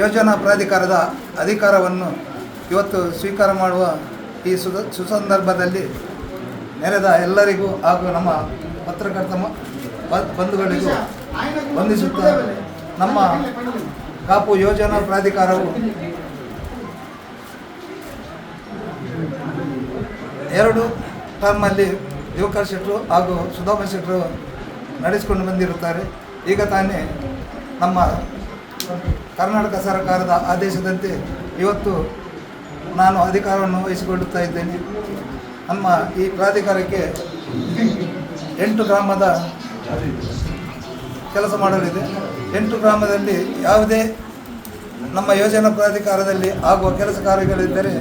ಯೋಜನಾ ಪ್ರಾಧಿಕಾರದ ಅಧಿಕಾರವನ್ನು ಇವತ್ತು ಸ್ವೀಕಾರ ಮಾಡುವ ಈ ಸುದ, ಸುಸಂದರ್ಭದಲ್ಲಿ ನೆರೆದ ಎಲ್ಲರಿಗೂ ಹಾಗೂ ನಮ್ಮ ಪತ್ರಕರ್ತ ಬಂಧುಗಳಿಗೂ ವಂದಿಸುತ್ತಾ ನಮ್ಮ ಕಾಪು ಯೋಜನಾ ಪ್ರಾಧಿಕಾರವು ಎರಡು ಟರ್ಮಲ್ಲಿ ಯುವಕ ಶೆಟ್ಟರು ಹಾಗೂ ಸುಧಾಮ ಶೆಟ್ಟರು ನಡೆಸಿಕೊಂಡು ಬಂದಿರುತ್ತಾರೆ. ಈಗ ತಾನೇ ನಮ್ಮ ಕರ್ನಾಟಕ ಸರ್ಕಾರದ ಆದೇಶದಂತೆ ಇವತ್ತು ನಾನು ಅಧಿಕಾರವನ್ನು ವಹಿಸಿಕೊಳ್ಳುತ್ತಾ ಇದ್ದೇನೆ. ನಮ್ಮ ಈ ಪ್ರಾಧಿಕಾರಕ್ಕೆ ಎಂಟು ಗ್ರಾಮದ ಕೆಲಸ ಮಾಡಲಿದೆ. ಎಂಟು ಗ್ರಾಮದಲ್ಲಿ ಯಾವುದೇ ನಮ್ಮ ಯೋಜನಾ ಪ್ರಾಧಿಕಾರದಲ್ಲಿ ಆಗುವ ಕೆಲಸ ಕಾರ್ಯಗಳಿದ್ದರೆ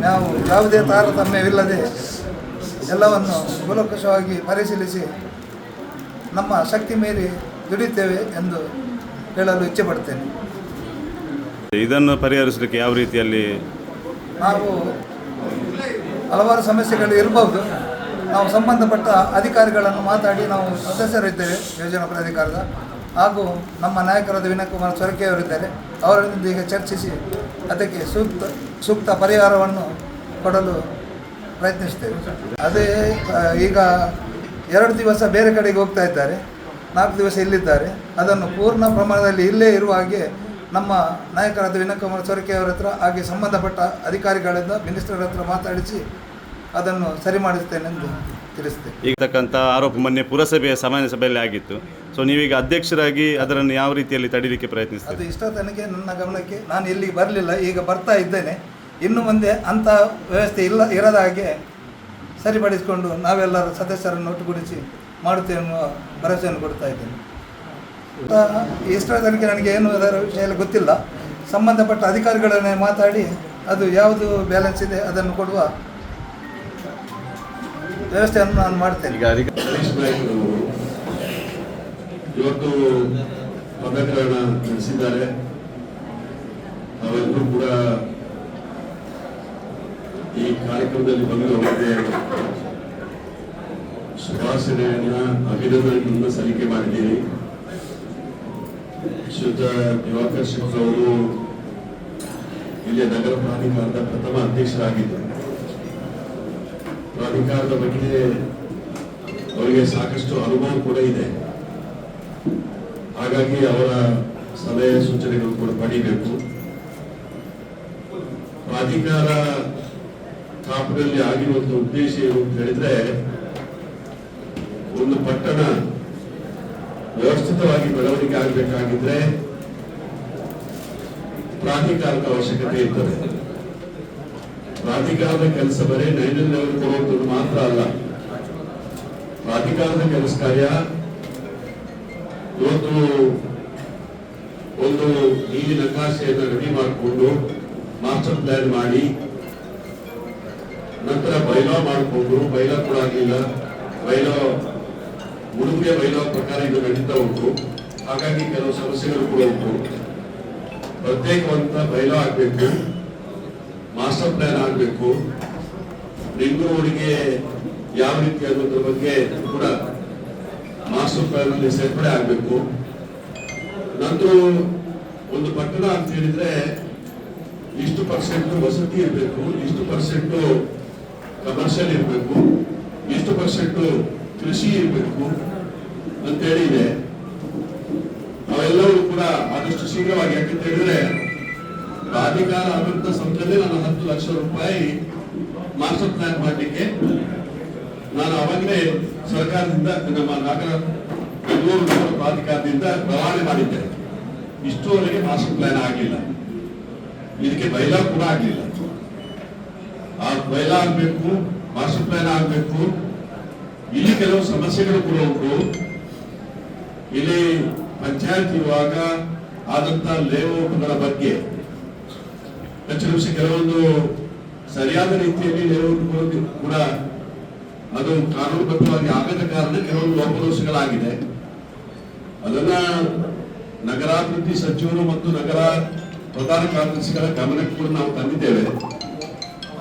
ನಾವು ಯಾವುದೇ ತಾರತಮ್ಯವಿಲ್ಲದೆ ಎಲ್ಲವನ್ನು ಕೂಲಂಕಷವಾಗಿ ಪರಿಶೀಲಿಸಿ ನಮ್ಮ ಶಕ್ತಿ ಮೀರಿ ದುಡಿತೇವೆ ಎಂದು ಹೇಳಲು ಇಚ್ಛೆ ಪಡ್ತೇನೆ. ಇದನ್ನು ಪರಿಹರಿಸಲಿಕ್ಕೆ ಯಾವ ರೀತಿಯಲ್ಲಿ ನಾವು ಹಲವಾರು ಸಮಸ್ಯೆಗಳು ಇರಬಹುದು. ನಾವು ಸಂಬಂಧಪಟ್ಟ ಅಧಿಕಾರಿಗಳನ್ನು ಮಾತಾಡಿ ನಾವು ಸದಸ್ಯರಿದ್ದೇವೆ ಯೋಜನಾ ಪ್ರಾಧಿಕಾರದ. ಹಾಗೂ ನಮ್ಮ ನಾಯಕರಾದ ವಿನಯ್ ಕುಮಾರ್ ಸೊರಕೆ ಅವರಿದ್ದಾರೆ. ಅವರೊಂದಿಗೆ ಚರ್ಚಿಸಿ ಅದಕ್ಕೆ ಸೂಕ್ತ ಸೂಕ್ತ ಪರಿಹಾರವನ್ನು ಕೊಡಲು ಪ್ರಯತ್ನಿಸ್ತೇವೆ ಅದೇ ಈಗ ಎರಡು ದಿವಸ ಬೇರೆ ಕಡೆಗೆ ಹೋಗ್ತಾ ಇದ್ದಾರೆ. ನಾಲ್ಕು ದಿವಸ ಇಲ್ಲಿದ್ದಾರೆ. ಅದನ್ನು ಪೂರ್ಣ ಪ್ರಮಾಣದಲ್ಲಿ ಇಲ್ಲೇ ಇರುವ ಹಾಗೆ ನಮ್ಮ ನಾಯಕರಾದ ವಿನಯ್ ಕುಮಾರ್ ಸೊರಕೆ ಅವರ ಹತ್ರ ಹಾಗೆ ಸಂಬಂಧಪಟ್ಟ ಅಧಿಕಾರಿಗಳಿಂದ ಮಿನಿಸ್ಟರ್ ಹತ್ರ ಮಾತಾಡಿಸಿ ಅದನ್ನು ಸರಿ ಮಾಡಿಸ್ತೇನೆಂದು ತಿಳಿಸ್ತೇನೆ. ಈಗತಕ್ಕಂಥ ಆರೋಪ ಮೊನ್ನೆ ಪುರಸಭೆಯ ಸಾಮಾನ್ಯ ಸಭೆಯಲ್ಲಿ ಆಗಿತ್ತು. ಸೊ ನೀವೀಗ ಅಧ್ಯಕ್ಷರಾಗಿ ಅದನ್ನು ಯಾವ ರೀತಿಯಲ್ಲಿ ತಡೀಲಿಕ್ಕೆ ಅದು ಪ್ರಯತ್ನಿಸ್ತೀರಿ ಇಷ್ಟ ತನಗೆ ನನ್ನ ಗಮನಕ್ಕೆ ನಾನು ಇಲ್ಲಿಗೆ ಬರಲಿಲ್ಲ ಈಗ ಬರ್ತಾ ಇದ್ದೇನೆ. ಇನ್ನು ಮುಂದೆ ಅಂಥ ವ್ಯವಸ್ಥೆ ಇಲ್ಲ ಇರದ ಹಾಗೆ ಸರಿಪಡಿಸಿಕೊಂಡು ನಾವೆಲ್ಲರ ಸದಸ್ಯರನ್ನು ಒಟ್ಟುಗೂಡಿಸಿ ಮಾಡುತ್ತೇವೆ ಅನ್ನುವ ಭರವಸೆಯನ್ನು ಕೊಡ್ತಾ ಇದ್ದೇನೆ. ತನಕ ನನಗೆ ಏನು ಅದರ ವಿಷಯ ಎಲ್ಲ ಗೊತ್ತಿಲ್ಲ. ಸಂಬಂಧಪಟ್ಟ ಅಧಿಕಾರಿಗಳನ್ನೇ ಮಾತಾಡಿ ಅದು ಯಾವುದು ಬ್ಯಾಲೆನ್ಸ್ ಇದೆ ಅದನ್ನು ಕೊಡುವ ವ್ಯವಸ್ಥೆಯನ್ನು ನಾನು ಮಾಡ್ತೇನೆ. ಈಗ ಇವತ್ತು ಪದಗ್ರಹಣ ನಡೆಸಿದ್ದಾರೆ. ಕೂಡ ಈ ಕಾರ್ಯಕ್ರಮದಲ್ಲಿ ಬಂದು ಅವರಿಗೆ ಶುಭಾಶಯಗಳನ್ನ ಅಭಿನಂದನೆಗಳನ್ನು ಸಲ್ಲಿಕೆ ಮಾಡಿದ್ದೀರಿ. ಶ್ರೀಯುತ ದಿವಾಕರ್ ಶೆಟ್ಟರ್ ಅವರು ಇಲ್ಲಿಯ ನಗರ ಪ್ರಾಧಿಕಾರದ ಪ್ರಥಮ ಅಧ್ಯಕ್ಷರಾಗಿದ್ದರು. ಪ್ರಾಧಿಕಾರದ ಬಗ್ಗೆ ಅವರಿಗೆ ಸಾಕಷ್ಟು ಅನುಭವ ಕೂಡ ಇದೆ. ಹಾಗಾಗಿ ಅವರ ಸಲಹೆ ಸೂಚನೆಗಳು ಕೂಡ ಪಡಿಬೇಕು. ಪ್ರಾಧಿಕಾರ ಸ್ಥಾಪನೆಯಲ್ಲಿ ಆಗಿರುವಂತಹ ಉದ್ದೇಶ ಏನು ಅಂತ ಹೇಳಿದ್ರೆ ಒಂದು ಪಟ್ಟಣ ವ್ಯವಸ್ಥಿತವಾಗಿ ಬೆಳವಣಿಗೆ ಆಗಬೇಕಾಗಿದ್ರೆ ಪ್ರಾಧಿಕಾರದ ಅವಶ್ಯಕತೆ ಇರ್ತದೆ. ಪ್ರಾಧಿಕಾರದ ಕೆಲಸ ಬರೀ ನೈರ್ಮಲ್ಯವನ್ನು ಕೊಡುವಂಥದ್ದು ಮಾತ್ರ ಅಲ್ಲ. ಪ್ರಾಧಿಕಾರದ ಕೆಲಸ ಕಾರ್ಯ ಇವತ್ತು ಒಂದು ನೀರಿನ ನಕಾಶೆಯನ್ನು ರೆಡಿ ಮಾಡಿಕೊಂಡು ಮಾಸ್ಟರ್ ಪ್ಲಾನ್ ಮಾಡಿ ನಂತರ ಬೈಲಾ ಮಾಡಿಕೊಂಡು, ಬೈಲಾ ಕೂಡ ಆಗಲಿಲ್ಲ, ಬೈಲಾ ಉಡುಪಿಯ ಬೈಲಾ ಪ್ರಕಾರ ಇದು ನಡೀತಾ ಉಂಟು. ಹಾಗಾಗಿ ಕೆಲವು ಸಮಸ್ಯೆಗಳು ಕೂಡ ಉಂಟು. ಪ್ರತ್ಯೇಕವಂತ ಬೈಲಾ ಆಗಬೇಕು. ಮಾಸ್ಟರ್ ಪ್ಲಾನ್ ಆಗಬೇಕು. ರಿಂಗ್ ರೋಡ್ಗೆ ಯಾವ ರೀತಿ ಅನ್ನೋದ್ರ ಬಗ್ಗೆ ಕೂಡ ಮಾಸ್ಟರ್ ಪ್ಲಾನ್ ಅಲ್ಲಿ ಸೇರ್ಪಡೆ ಆಗಬೇಕು. ನಂತರ ಒಂದು ಪಟ್ಟಣ ಅಂತ ಹೇಳಿದ್ರೆ ಇಷ್ಟು ಪರ್ಸೆಂಟ್ ವಸತಿ ಇರಬೇಕು, ಇಷ್ಟು ಪರ್ಸೆಂಟ್ ಕಮರ್ಷಿಯಲ್ ಇರಬೇಕು, ಇಷ್ಟು ಪರ್ಸೆಂಟ್ ಕೃಷಿ ಇರಬೇಕು. ಅಂತ ಹೇಳಿದೆ ಅವೆಲ್ಲವೂ ಕೂಡ ಆದಷ್ಟು ಶೀಘ್ರವಾಗಿ. ಯಾಕಂತ ಹೇಳಿದ್ರೆ, ಪ್ರಾಧಿಕಾರ ಅಭಿವೃದ್ಧ ಸಂಸ್ಥೆಯಲ್ಲಿ ನಾನು ಹತ್ತು ಲಕ್ಷ ರೂಪಾಯಿ ಮಾಸ್ಟರ್ ಪ್ಲಾನ್ ಮಾಡಲಿಕ್ಕೆ ನಾನು ಅವಾಗಲೇ ಸರ್ಕಾರದಿಂದ ನಮ್ಮ ನಗರ, ಬೆಂಗಳೂರು ನಗರ ಪ್ರಾಧಿಕಾರದಿಂದ ರವಾನೆ ಮಾಡಿದ್ದೆ. ಇಷ್ಟುವರೆಗೆ ಮಾಸ್ಟರ್ ಪ್ಲಾನ್ ಆಗಿಲ್ಲ ಇದಕ್ಕೆ ಬೈಲಾ ಕೂಡ ಆಗಲಿಲ್ಲ. ಆ ಬೈಲಾ ಆಗಬೇಕು ಮಾಸ್ಟರ್ ಪ್ಲಾನ್ ಆಗಬೇಕು. ಇಲ್ಲಿ ಕೆಲವು ಸಮಸ್ಯೆಗಳು ಕೂಡ ಉಂಟು. ಇಲ್ಲಿ ಪಂಚಾಯತ್ ಇರುವಾಗ ಆದಂತ ಲೇಔಟ್ಗಳ ಬಗ್ಗೆ. ಕೆಲವೊಂದು ಸರಿಯಾದ ರೀತಿಯಲ್ಲಿ ಲೇಔಟ್ ಕೂಡ ಅದು ಕಾನೂನುಬದ್ಧವಾಗಿ ಆಗದ ಕಾರಣ ಕೆಲವೊಂದು ಲೋಪದೋಷಗಳಾಗಿದೆ. ಅದನ್ನ ನಗರಾಭಿವೃದ್ಧಿ ಸಚಿವರು ಮತ್ತು ನಗರ ಪ್ರಧಾನ ಕಾರ್ಯದರ್ಶಿಗಳ ಗಮನಕ್ಕೆ ಕೂಡ ನಾವು ತಂದಿದ್ದೇವೆ.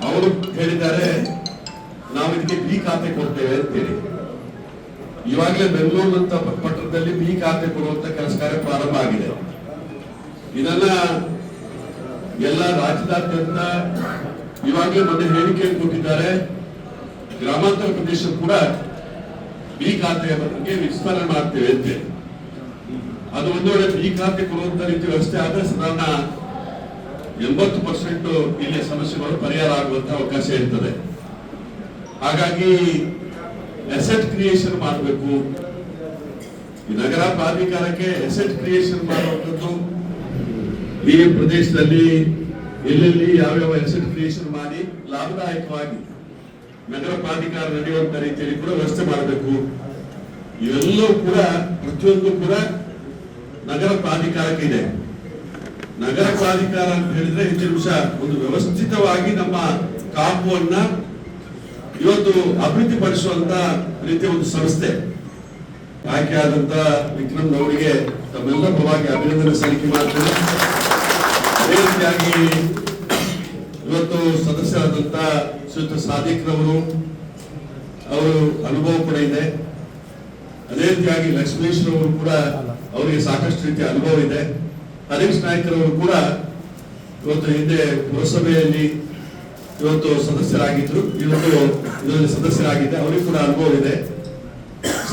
ಅವರು ಹೇಳಿದ್ದಾರೆ ನಾವು ಇದಕ್ಕೆ ಬಿ ಖಾತೆ ಕೊಡ್ತೇವೆ ಅಂತೇಳಿ ಇವಾಗಲೇ ಬೆಂಗಳೂರಿನಂತ ಪಟ್ಟಣದಲ್ಲಿ ಬಿ ಖಾತೆ ಕೊಡುವಂತ ಕೆಲಸ ಕಾರ್ಯ ಪ್ರಾರಂಭ ಆಗಿದೆ. ಇದನ್ನ ಎಲ್ಲ ರಾಜ್ಯದಾದ್ಯಂತ ಇವಾಗಲೇ ಮೊನ್ನೆ ಹೇಳಿಕೆ ಕೊಟ್ಟಿದ್ದಾರೆ. ಗ್ರಾಮಾಂತರ ಪ್ರದೇಶ ಕೂಡ ಬಿ ಖಾತೆಯ ಬಗ್ಗೆ ವಿಸ್ತರಣೆ ಮಾಡ್ತೇವೆ ಅಂತ ಅದು ಒಂದು ವೇಳೆ ಬಿ ಖಾತೆ ಕೊಡುವಂತ ರೀತಿ ವ್ಯವಸ್ಥೆ ಆದ್ರೆ ಸಾಧಾರಣ ಎಂಬತ್ತು ಪರ್ಸೆಂಟ್ ಇಲ್ಲಿಯ ಸಮಸ್ಯೆಗಳು ಪರಿಹಾರ ಆಗುವಂತ ಅವಕಾಶ ಇರ್ತದೆ. ಹಾಗಾಗಿ ಎಸೆಟ್ ಕ್ರಿಯೇಷನ್ ಮಾಡಬೇಕು. ನಗರ ಪ್ರಾಧಿಕಾರಕ್ಕೆ ಎಸೆಟ್ ಕ್ರಿಯೇಷನ್ ಮಾಡುವಂಥದ್ದು ಈ ಪ್ರದೇಶದಲ್ಲಿ ಎಲ್ಲೆಲ್ಲಿ ಯಾವ್ಯಾವ ಎಸೆಟ್ ಕ್ರಿಯೇಷನ್ ಮಾಡಿ ಲಾಭದಾಯಕವಾಗಿ ನಗರ ಪ್ರಾಧಿಕಾರ ನಡೆಯುವಂತ ರೀತಿಯಲ್ಲಿ ಕೂಡ ವ್ಯವಸ್ಥೆ ಮಾಡಬೇಕು. ಇವೆಲ್ಲವೂ ಕೂಡ, ಪ್ರತಿಯೊಂದು ಕೂಡ ನಗರ ಪ್ರಾಧಿಕಾರಕ್ಕೆ ಇದೆ. ನಗರ ಪ್ರಾಧಿಕಾರ ಅಂತ ಹೇಳಿದ್ರೆ ನಿಮಿಷ ಒಂದು ವ್ಯವಸ್ಥಿತವಾಗಿ ನಮ್ಮ ಕಾಪುವನ್ನ ಇವತ್ತು ಅಭಿವೃದ್ಧಿ ಪಡಿಸುವಂತ ರೀತಿಯ ಒಂದು ಸಂಸ್ಥೆ. ಆಯ್ಕೆಯಾದಂತ ವಿಕ್ರಮ್ ಅವರಿಗೆ ತಮ್ಮೆಲ್ಲ ಪರವಾಗಿ ಅಭಿನಂದನೆ ಸಲ್ಲಿಕೆ ಮಾಡ್ತೇನೆ. ಅದೇ ರೀತಿಯಾಗಿ ಇವತ್ತು ಸದಸ್ಯರಾದಂತ ಶ್ರೀಯುತ ಸಾದಿಕ್ ರವರು ಅವರು ಅನುಭವ ಕೂಡ ಇದೆ. ಅದೇ ರೀತಿಯಾಗಿ ಲಕ್ಷ್ಮೇಶ್ ಅವರು ಕೂಡ ಅವರಿಗೆ ಸಾಕಷ್ಟು ರೀತಿಯ ಅನುಭವ ಇದೆ. ಹರೀಶ್ ನಾಯ್ಕರವರು ಕೂಡ ಇವತ್ತು ಹಿಂದೆ ಪುರಸಭೆಯಲ್ಲಿ ಇವತ್ತು ಸದಸ್ಯರಾಗಿದ್ರು, ಇವತ್ತು ಇದರಲ್ಲಿ ಸದಸ್ಯರಾಗಿದೆ, ಅವರಿಗೂ ಕೂಡ ಅನುಭವ ಇದೆ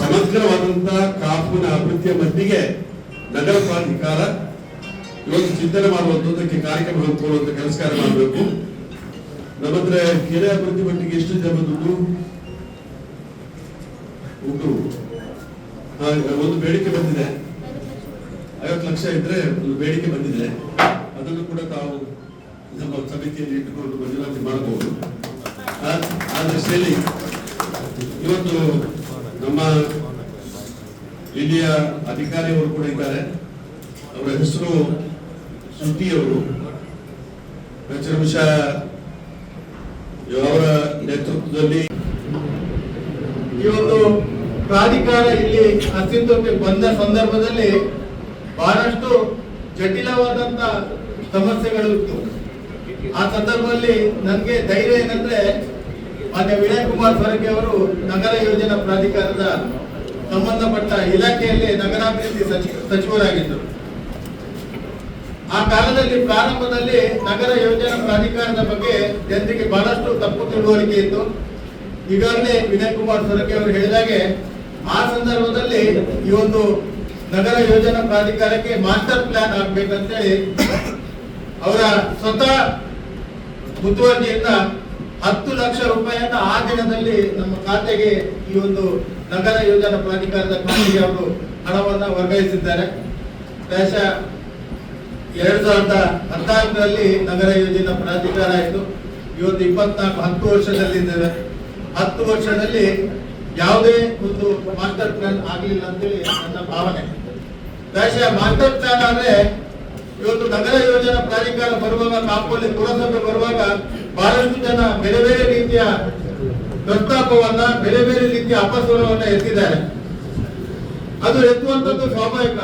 ಸಮಗ್ರವಾದಂತಹ ಕಾಪುನ ಅಭಿವೃದ್ಧಿಯ ಮಟ್ಟಿಗೆ ನಗರ ಪ್ರಾಧಿಕಾರ ಇವತ್ತು ಚಿಂತನೆ ಮಾಡುವಂತದಕ್ಕೆ ಕಾರ್ಯಕ್ರಮ ಹಮ್ಮಿಕೊಳ್ಳುವಂತ ಕೆಲಸ ಕಾರ್ಯ ಮಾಡಬೇಕು. ನಮ್ಮ ಹತ್ರ ಕೆರೆ ಅಭಿವೃದ್ಧಿ ಮಟ್ಟಿಗೆ ಎಷ್ಟು ಜನ ದುಡ್ಡು ಉಂಟು ಒಂದು ಬೇಡಿಕೆ ಬಂದಿದೆ. ಐವತ್ತು ಲಕ್ಷ ಇದ್ರೆ ಒಂದು ಬೇಡಿಕೆ ಬಂದಿದೆ. ಅದನ್ನು ಕೂಡ ತಾವು ನಮ್ಮ ಸಮಿತಿಯಲ್ಲಿ ಇಟ್ಟುಕೊಂಡು ಮಂಜೂರಾತಿ ಮಾಡಬಹುದು. ಆ- ದೃಷ್ಟಿಯಲ್ಲಿ ಇವತ್ತು ನಮ್ಮ ಇಲ್ಲಿಯ ಅಧಿಕಾರಿಯವರು ಕೂಡ ಇದ್ದಾರೆ. ಅವರ ಹೆಸರು ಸುದ್ದಿಯವರು ಹೆಚ್ಚಿನ ನಿಮಿಷ ಅವರ ನೇತೃತ್ವದಲ್ಲಿ ಈ ಒಂದು ಪ್ರಾಧಿಕಾರ ಇಲ್ಲಿ ಅಸ್ತಿತ್ವಕ್ಕೆ ಬಂದ ಸಂದರ್ಭದಲ್ಲಿ ಬಹಳಷ್ಟು ಜಟಿಲವಾದಂತ ಸಮಸ್ಯೆಗಳು ಇತ್ತು. ಆ ಸಂದರ್ಭದಲ್ಲಿ ನನಗೆ ಧೈರ್ಯ ಏನಂದ್ರೆ, ಮಾನ್ಯ ವಿನಯ್ ಕುಮಾರ್ ಸೊರಕೆ ಅವರು ನಗರ ಯೋಜನಾ ಪ್ರಾಧಿಕಾರದ ಸಂಬಂಧಪಟ್ಟ ಇಲಾಖೆಯಲ್ಲಿ ನಗರಾಭಿವೃದ್ಧಿ ಸಚಿ- ಸಚಿವರಾಗಿದ್ದರು. ಆ ಕಾಲದಲ್ಲಿ ಪ್ರಾರಂಭದಲ್ಲಿ ನಗರ ಯೋಜನಾ ಪ್ರಾಧಿಕಾರದ ಬಗ್ಗೆ ಜನರಿಗೆ ಬಹಳಷ್ಟು ತಪ್ಪು ತಿಳುವಳಿಕೆ ಇತ್ತು. ಈಗಾಗಲೇ ವಿನಯ್ ಕುಮಾರ್ ಸೊರಕೆ ಅವರು ಹೇಳಿದಾಗೆ ಆ ಸಂದರ್ಭದಲ್ಲಿ ಈ ಒಂದು ನಗರ ಯೋಜನಾ ಪ್ರಾಧಿಕಾರಕ್ಕೆ ಮಾಸ್ಟರ್ ಪ್ಲಾನ್ ಆಗ್ಬೇಕಂತೇಳಿ ಅವರ ಸ್ವತಃ ಮುತುವರ್ಜಿಯಿಂದ ಹತ್ತು ಲಕ್ಷ ರೂಪಾಯಿಯನ್ನ ಆ ದಿನದಲ್ಲಿ ನಮ್ಮ ಖಾತೆಗೆ ಈ ಒಂದು ನಗರ ಯೋಜನಾ ಪ್ರಾಧಿಕಾರದ ಖಾತೆಗೆ ಅವರು ಹಣವನ್ನ ವರ್ಗಾಯಿಸಿದ್ದಾರೆ. ದೇಶ ಎರಡ್ ಸಾವಿರದ ಹದಿನಾಲ್ಕರಲ್ಲಿ ನಗರ ಯೋಜನಾ ಪ್ರಾಧಿಕಾರ ಆಯಿತು. ಇವತ್ತು ಇಪ್ಪತ್ನಾಲ್ಕು, ಹತ್ತು ವರ್ಷದಲ್ಲಿದ್ದೇವೆ ಹತ್ತು ವರ್ಷದಲ್ಲಿ ಯಾವುದೇ ಒಂದು ಮಾಸ್ಟರ್ ಪ್ಲಾನ್ ಆಗಲಿಲ್ಲ ಅಂತೇಳಿ ನನ್ನ ಭಾವನೆ. ದೇಶ ಮಾಸ್ಟರ್ ಪ್ಲಾನ್ ಆದ್ರೆ ಇವತ್ತು ನಗರ ಯೋಜನಾ ಪ್ರಾಧಿಕಾರ ಬರುವಾಗ ಕಾಪಲ್ಲಿ ಪುರಸಭೆ ಬರುವಾಗ ಬಹಳಷ್ಟು ಜನ ಬೇರೆ ಬೇರೆ ರೀತಿಯ ಪ್ರಸ್ತಾಪವನ್ನ, ಬೇರೆ ಬೇರೆ ರೀತಿಯ ಅಪಸ್ವರವನ್ನ ಎತ್ತಿದ್ದಾರೆ. ಅದು ಎತ್ತುವಂತದ್ದು ಸ್ವಾಭಾವಿಕ.